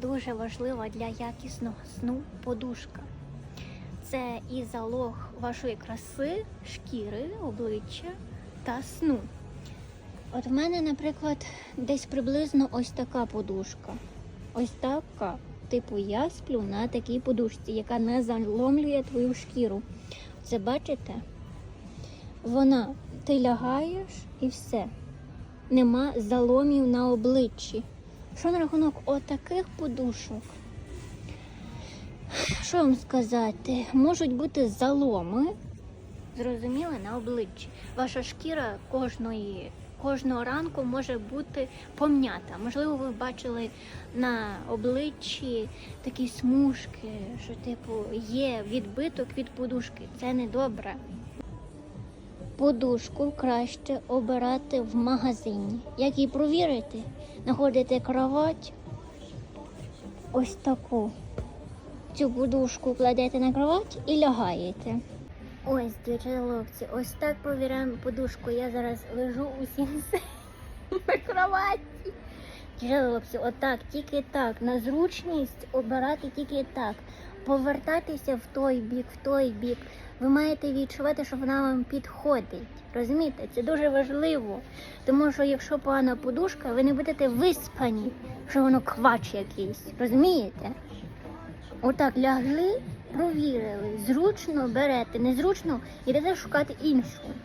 Дуже важлива для якісного сну подушка. Це і залог вашої краси, шкіри, обличчя та сну. От в мене, наприклад, десь приблизно ось така подушка. Ось така. Типу, я сплю на такій подушці, яка не заломлює твою шкіру. Це бачите? Вона, ти лягаєш і все. Нема заломів на обличчі. Що на рахунок отаких подушок? Що вам сказати? Можуть бути заломи, зрозуміли, на обличчі. Ваша шкіра кожної, кожного ранку може бути пом'ята. Можливо, ви бачили на обличчі такі смужки, що, типу, є відбиток від подушки. Це не добре. Подушку краще обирати в магазині. Як її провірити? Знаходите кровать, ось таку. Цю подушку кладете на кровать і лягаєте. Ось, дівчата-хлопці, ось так провіряємо подушку. Я зараз лежу усім на кроваті. Дівчата-хлопці, отак, тільки так. На зручність обирати тільки так. Повертатися в той бік, в той бік. Ви маєте відчувати, що вона вам підходить. Розумієте? Це дуже важливо. Тому що якщо погана подушка, ви не будете виспані, що воно квач якийсь. Розумієте? Отак лягли, провірили. Зручно берете, незручно йдете шукати іншу.